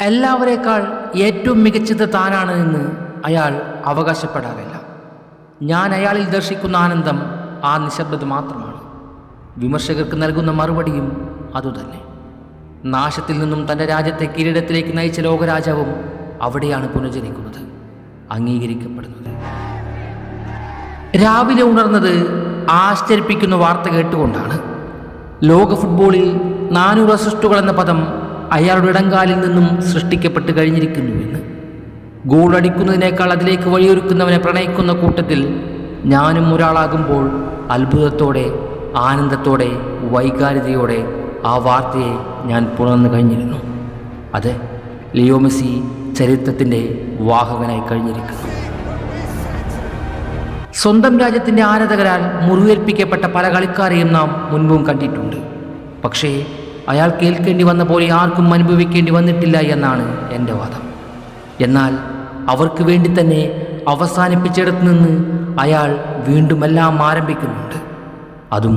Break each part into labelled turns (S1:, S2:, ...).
S1: എല്ലാവരേക്കാൾ ഏറ്റവും മികച്ചത് താനാണ് എന്ന് അയാൾ അവകാശപ്പെടാറില്ല. ഞാൻ അയാളിൽ ദർശിക്കുന്ന ആനന്ദം ആ നിശബ്ദത മാത്രമാണ്. വിമർശകർക്ക് നൽകുന്ന മറുപടിയും അതുതന്നെ. നാശത്തിൽ നിന്നും തന്റെ രാജ്യത്തെ കിരീടത്തിലേക്ക് നയിച്ച ലോകരാജാവും അവിടെയാണ് പുനർജനിക്കുന്നത് അംഗീകരിക്കപ്പെടുന്നത്. രാവിലെ ഉണർന്നത് ആശ്ചര്യപ്പിക്കുന്ന വാർത്ത കേട്ടുകൊണ്ടാണ്. ലോക ഫുട്ബോളിൽ നാനൂറ് അസിസ്റ്റുകൾ എന്ന പദം അയാളുടെ ഇടങ്കാലിൽ നിന്നും സൃഷ്ടിക്കപ്പെട്ട് കഴിഞ്ഞിരിക്കുന്നുവെന്ന്. ഗോൾ അടിക്കുന്നതിനേക്കാൾ അതിലേക്ക് വഴിയൊരുക്കുന്നവനെ പ്രണയിക്കുന്ന കൂട്ടത്തിൽ ഞാനും ഒരാളാകുമ്പോൾ അത്ഭുതത്തോടെ ആനന്ദത്തോടെ വൈകാരികതയോടെ ആ വാർത്തയെ ഞാൻ പുണർന്നു കഴിഞ്ഞിരുന്നു. അതെ ലിയോ മെസ്സി ചരിത്രത്തിന്റെ വാഹകനായി കഴിഞ്ഞിരിക്കുന്നു. സ്വന്തം രാജ്യത്തിന്റെ ആരാധകരാൽ മുറിവേൽപ്പിക്കപ്പെട്ട പല കളിക്കാരെയും നാം മുൻപും കണ്ടിട്ടുണ്ട്. പക്ഷേ അയാൾ കേൾക്കേണ്ടി വന്ന പോലെ ആർക്കും അനുഭവിക്കേണ്ടി വന്നിട്ടില്ല എന്നാണ് എന്റെ വാദം. എന്നാൽ അവർക്ക് വേണ്ടി തന്നെ അവസാനിപ്പിച്ചിടത്ത് നിന്ന് അയാൾ വീണ്ടും എല്ലാം ആരംഭിക്കുന്നുണ്ട്. അതും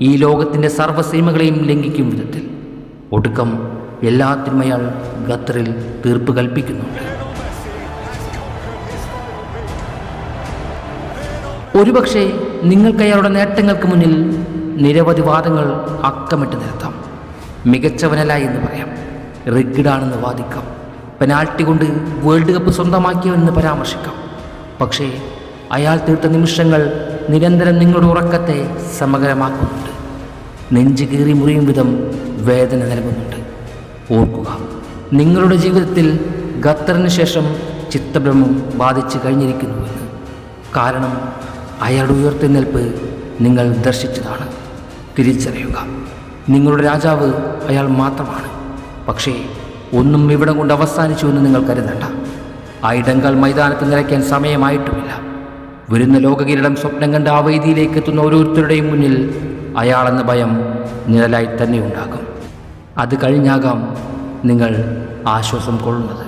S1: ഈ ലോകത്തിന്റെ സർവസീമകളെയും ലംഘിക്കും വിധത്തിൽ. ഒടുക്കം എല്ലാത്തിനും അയാൾ ഖത്തറിൽ തീർപ്പ് കൽപ്പിക്കുന്നുണ്ട്. ഒരുപക്ഷെ നിങ്ങൾക്ക് അയാളുടെ നേട്ടങ്ങൾക്ക് മുന്നിൽ നിരവധി വാദങ്ങൾ അക്കമിട്ട് നിരത്താം. മികച്ചവനല്ല എന്ന് പറയാം. റിഗ്ഡാണെന്ന് വാദിക്കാം. പെനാൽറ്റി കൊണ്ട് വേൾഡ് കപ്പ് സ്വന്തമാക്കിയവനെന്ന് പരാമർശിക്കാം. പക്ഷേ അയാൾ തീർത്ത നിമിഷങ്ങൾ നിരന്തരം നിങ്ങളുടെ ഉറക്കത്തെ സമഗ്രമാക്കുന്നുണ്ട്. നെഞ്ച് കീറി മുറിയും വിധം വേദന നൽകുന്നുണ്ട്. ഓർക്കുക നിങ്ങളുടെ ജീവിതത്തിൽ ഖത്തറിന് ശേഷം ചിത്തഭ്രമം ബാധിച്ചു കഴിഞ്ഞിരിക്കുന്നുവെന്ന്. കാരണം അയാളുടെ ഉയർത്തെഴുന്നേൽപ്പ് നിങ്ങൾ ദർശിച്ചതാണ്. തിരിച്ചറിയുക. നിങ്ങളുടെ രാജാവ് അയാൾ മാത്രമാണ്. പക്ഷേ ഒന്നും ഇവിടം കൊണ്ട് അവസാനിച്ചു എന്ന് നിങ്ങൾ കരുതണ്ട. ആ ഇടങ്ങൾ മൈതാനത്ത് നിറയ്ക്കാൻ സമയമായിട്ടുമില്ല. വരുന്ന ലോകകിരീടം സ്വപ്നം കണ്ട് ആ വൈദിയിലേക്ക് എത്തുന്ന ഓരോരുത്തരുടെയും മുന്നിൽ അയാളെന്ന ഭയം നിഴലായി തന്നെ ഉണ്ടാകും. അത് കഴിഞ്ഞാകാം നിങ്ങൾ ആശ്വാസം കൊള്ളുന്നത്.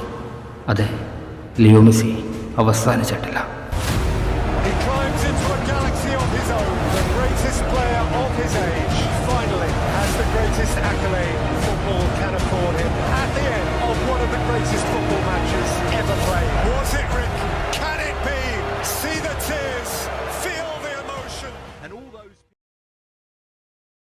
S1: അതെ ലിയോമിസി അവസാനിച്ചിട്ടില്ല.
S2: He climbs into a galaxy of his own. The greatest player of his age. will.